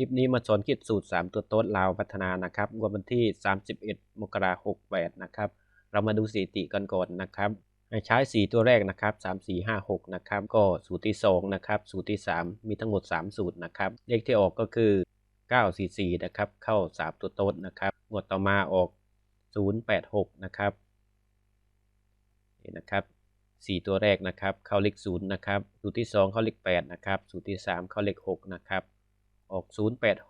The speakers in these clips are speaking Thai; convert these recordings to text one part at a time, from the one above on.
ลิปนี้มาสอนคิดสูตร 3 ตัวโต๊ดลาวพัฒนานะครับวันที่ 31 มกราคม68 นะครับ เรามาดูสถิติกันก่อนนะครับให้ใช้ 4 ตัวแรกนะครับ 3 4 5 6 นะครับ ก็สูตรที่ 2 นะครับ สูตรที่ 3 มีทั้งหมด 3 สูตรนะครับ เลขที่ออกก็คือ 944 นะครับ เข้า 3 ตัวโต๊ดนะครับงวดต่อมาออก 086 นะครับนี่นะครับ4 ตัวแรกนะครับ เข้าเลข0นะครับ สูตรที่ 2 เข้าเลข8นะครับ สูตรที่ 3 เข้าเลข6นะครับ ออก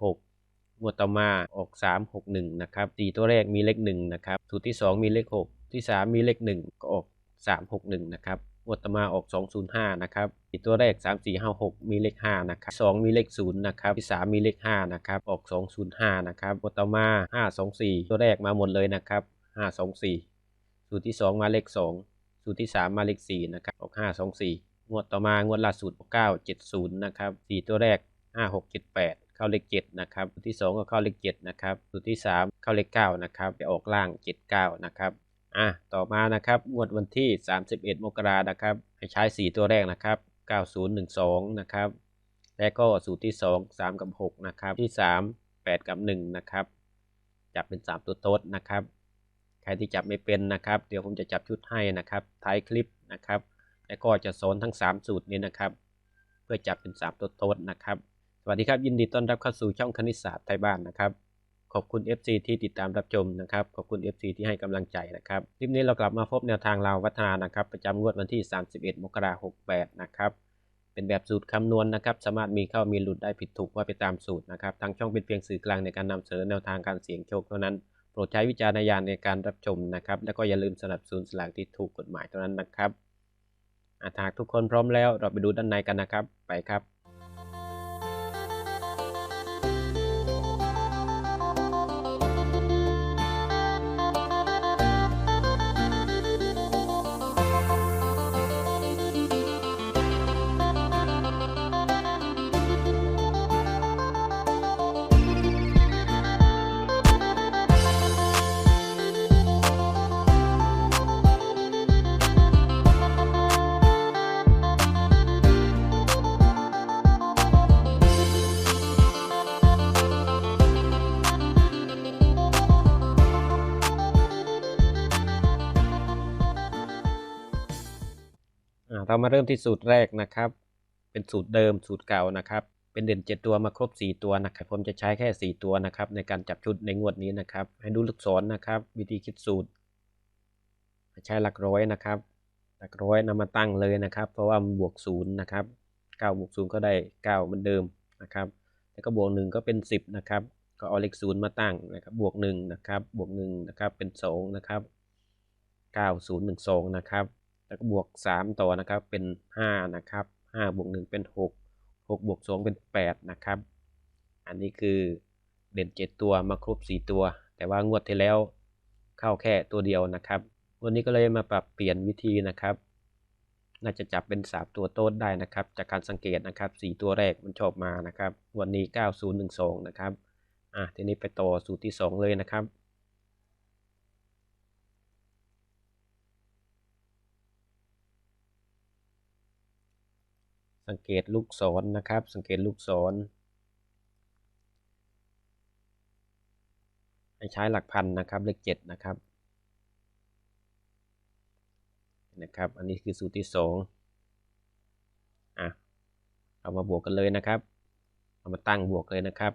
086งวดต่อมาออก 361 นะครับ4ตัวแรกมีเลข1นะครับสูตรที่ 2 มีเลข 6 ที่ 3 มีเลข 1 ก็ออก 361 นะครับงวดต่อมาออก 205 นะครับ4ตัวแรก 3 4 5 6 มีเลข 5 นะครับ2มีเลข 0 นะครับ ที่ 3 มีเลข 5 นะครับ ออก 205 นะครับงวดต่อมา 524 ตัวแรกมาหมดเลยนะครับ 524 สูตรที่ 2 มาเลข 2 สูตรที่ 3 มาเลข 4 นะครับ ออก 524 งวดต่อมางวดล่าสุด 970 นะครับ4ตัวแรก 5678 เข้าเลข7นะครับสูตรที่ 2 ก็เข้าเลข7นะครับสูตรที่ 3 เข้าเลข9นะครับไปออกล่าง 79 นะครับอะต่อมานะครับงวดวันที่ 31 มกรานะครับให้ใช้ 4 ตัวแรกนะครับ 9012 นะครับ และก็สูตรที่ 2 3 กับ 6 นะครับ ที่ 3 8 กับ 1 นะครับ จับเป็น 3 ตัวโต๊ดนะครับ ใครที่จับไม่เป็นนะครับ เดี๋ยวผมจะจับชุดให้นะครับท้ายคลิปนะครับ แล้วก็จะสอนทั้ง 3 สูตรนี้นะครับ เพื่อจับเป็น 3 ตัวโต๊ดนะครับ วัสดีครับ ยินดีต้อนรับเข้าสู่ช่องคณิตศาสตร์ไทยบ้านนะครับ ขอบคุณ FC ที่ติดตามรับชมนะครับ ขอบคุณ FC ที่ให้กำลังใจนะครับคลิปนี้เรากลับมาพบแนวทางลาวัฒนานะครับ ประจำงวดวันที่ 31 มกราคม 68 นะครับ เป็นแบบสูตรคำนวณนะครับ สามารถมีเข้ามีหลุดได้ผิดถูกว่าไปตามสูตรนะครับ ทางช่องเป็นเพียงสื่อกลางในการนำเสนอแนวทางการเสี่ยงโชคเท่านั้น โปรดใช้วิจารณญาณในการรับชมนะครับ แล้วก็อย่าลืมสนับสนุนสลากที่ถูกกฎหมายเท่านั้นนะครับอาหากทุกคนพร้อมแล้วเราไปดูด้านในกันนะครับ ไปครับ เรามาเริ่มที่สูตรแรกนะครับ เป็นสูตรเดิมสูตรเก่านะครับ เป็นเด่น 7 ตัวมาครบ 4 ตัวนะครับ ผมจะใช้แค่ 4 ตัวนะครับ ในการจับชุดในงวดนี้นะครับ ให้ดูลูกศรนะครับ วิธีคิดสูตร ใช้หลักร้อยนะครับ หลักร้อยนำมาตั้งเลยนะครับ เพราะว่ามันบวกศูนย์นะครับ9บวกศูนย์ก็ได้ 9 เหมือนเดิมนะครับ แล้วก็บวกหนึ่งก็เป็น 10 นะครับ ก็เอาเลขศูนย์มาตั้งนะครับ บวก1นะครับ บวก1นะครับ เป็น2นะครับ 9012 นะครับ แล้วก็บวก 3 ต่อนะครับเป็น 5 นะครับ5บวก1เป็น 6 6บวก2เป็น 8 นะครับ อันนี้คือเด่น 7 ตัวมาครบ 4 ตัว แต่ว่างวดที่แล้วเข้าแค่ตัวเดียวนะครับวันนี้ก็เลยมาปรับเปลี่ยนวิธีนะครับ น่าจะจับเป็น 3 ตัวโต้นได้นะครับ จากการสังเกตนะครับ 4 ตัวแรกมันชอบมานะครับ วันนี้ 9012 นะครับ อะทีนี้ไปต่อสูตรที่ 2 เลยนะครับ สังเกตลูกศรนนะครับ สังเกตลูกศรให้ใช้หลักพันนะครับเลขเจ็ดนะครับนะครับ อันนี้คือสูตรที่สองอะเอามาบวกกันเลยนะครับ เอามาตั้งบวกเลยนะครับ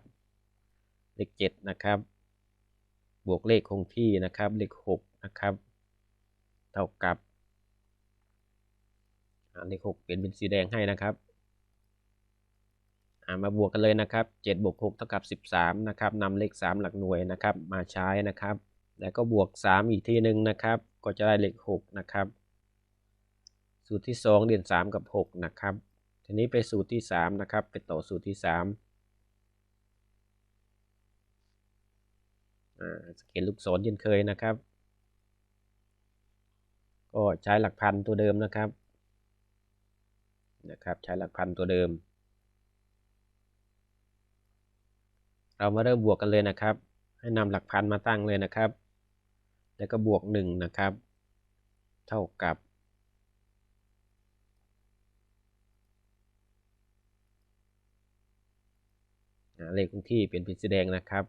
เลขเจ็ดนะครับ บวกเลขคงที่นะครับ เลขหกนะครับ เท่ากับ เลขหกเปลี่ยนเป็นสีแดงให้นะครับมาบวกกันเลยนะครับ7บวก6เท่ากับ 13นะครับนำเลข 3 หลักหน่วยนะครับมาใช้นะครับ แล้วก็บวก 3 อีกทีหนึ่งนะครับ ก็จะได้เลข6นะครับสูตรที่ 2เรียน3 กับ 6 นะครับ ทีนี้ไปสูตรที่ 3 นะครับ ไปต่อสูตรที่3อ่าสเกลลูกศรเช่นเคยนะครับ ก็ใช้หลักพันตัวเดิมนะครับ นะครับใช้หลักพันตัวเดิม เรามาเริ่มบวกกันเลยนะครับ ให้นำหลักพันมาตั้งเลยนะครับ แล้วก็บวก1นะครับ เท่ากับเลขคงที่เป็นพินสีแดงนะครับ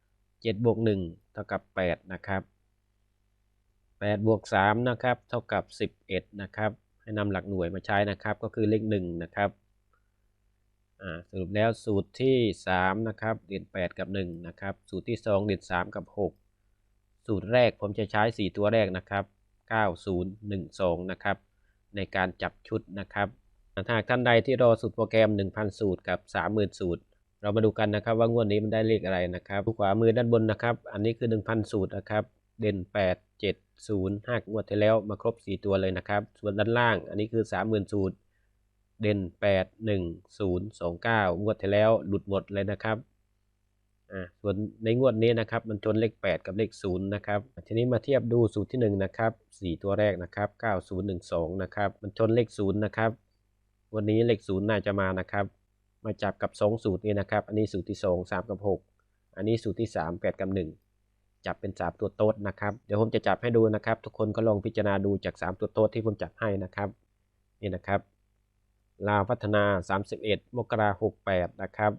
7บวก1เท่ากับ 8 นะครับ8บวก3นะครับ เท่ากับ 11 นะครับ ให้นำหลักหน่วยมาใช้นะครับ ก็คือเลข1นะครับสรุปแล้วสูตรที่ 3 นะครับ เด่น8 กับ 1 นะครับ สูตรที่ 2 เด่น 3 กับ 6 สูตรแรกผมจะใช้ 4 ตัวแรกนะครับ 9012 นะครับ ในการจับชุดนะครับหากท่านใดที่รอสูตรโปรแกรม 1,000 สูตรกับ 30,000 สูตร เรามาดูกันนะครับว่างวดนี้มันได้เลขอะไรนะครับขวามือด้านบนนะครับ อันนี้คือ 1,000 สูตรนะครับ เด่น 8 7 0 5งวดที่แล้วมาครบ 4 ตัวเลยนะครับ ส่วนด้านล่างอันนี้คือ 30,000สูตร เด่น 8 1 0 2 9 งวดที่แล้วหลุดหมดเลยนะครับอ่าส่วนในงวดนี้นะครับมันชนเลข 8 กับเลข 0 นะครับ ทีนี้มาเทียบดูสูตรที่ 1 นะครับ 4 ตัวแรกนะครับ 9012 นะครับ มันชนเลข 0 นะครับ วันนี้เลข 0 น่าจะมานะครับ มาจับกับ 2 สูตรนี้นะครับ อันนี้สูตรที่ 2 3 กับ 6 อันนี้สูตรที่ 3 8 กับ 1 จับเป็น 3 ตัวโต๊ดนะครับ เดี๋ยวผมจะจับให้ดูนะครับ ทุกคนก็ลองพิจารณาดูจาก 3 ตัวโต๊ดที่ผมจับให้นะครับ นี่นะครับลาวพัฒนา 31 มกราคม68นะครับ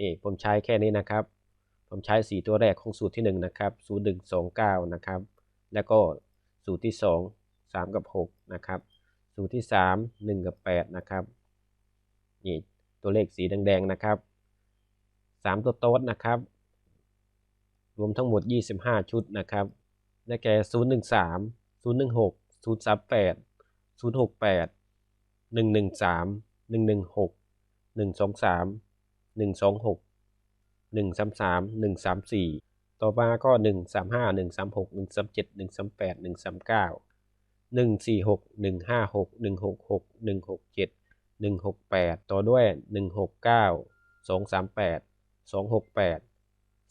นี่ผมใช้แค่นี้นะครับ ผมใช้ 4 ตัวแรกของสูตรที่ 1 นะครับ0129 นะครับ แล้วก็สูตรที่ 2 3 กับ 6 นะครับ สูตรที่ 3 1 กับ 8 นะครับ นี่ตัวเลขสีแดงๆนะครับ 3 ตัวโต๊ดนะครับ รวมทั้งหมด 25 ชุดนะครับ ได้แก่ 013 016 038 068 113 116 123 126 133 134 ต่อมาก็ 135 136 137 138 139 146 156 166 167 168 ต่อด้วย 169 238 268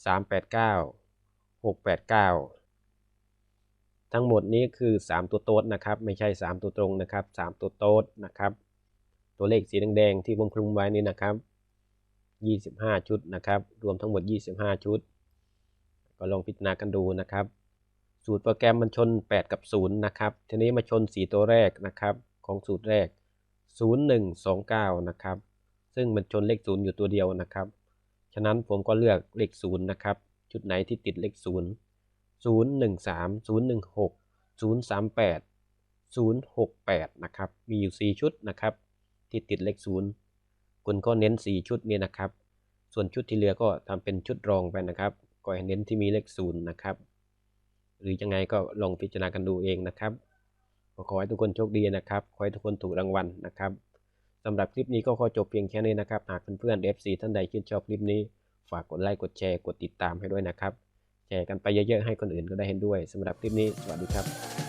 389 689 ทั้งหมดนี้คือ 3 ตัวโต๊ดนะครับ ไม่ใช่ 3 ตัวตรงนะครับ 3 ตัวโต๊ดนะครับ ตัวเลขสีแดงๆที่วงคลุมไว้นี่นะครับ 25 ชุดนะครับ รวมทั้งหมด 25 ชุด ก็ลองพิจารณากันดูนะครับ สูตรโปรแกรมมันชน 8 กับ 0 นะครับ ทีนี้มาชน 4 ตัวแรกนะครับ ของสูตรแรก 0129 นะครับ ซึ่งมันชนเลข 0 อยู่ตัวเดียวนะครับ ฉะนั้นผมก็เลือกเลข 0 นะครับ ชุดไหนที่ติดเลข0 013 016 038 068 นะครับ มีอยู่ 4 ชุดนะครับ ที่ติดเลข0คุณก็เน้น 4 ชุดนี้นะครับ ส่วนชุดที่เหลือก็ทำเป็นชุดรองไปนะครับก็ให้เน้นที่มีเลข0นะครับ หรือยังไงก็ลองพิจารณากันดูเองนะครับขอให้ทุกคนโชคดีนะครับ ขอให้ทุกคนถูกรางวัลนะครับสำหรับคลิปนี้ก็ขอจบเพียงแค่นี้นะครับ หากเพื่อนๆ FC ท่านใดชื่นชอบคลิปนี้ ฝากกดไลค์กดแชร์กดติดตามให้ด้วยนะครับ แชร์กันไปเยอะๆให้คนอื่นก็ได้เห็นด้วยสำหรับคลิปนี้สวัสดีครับ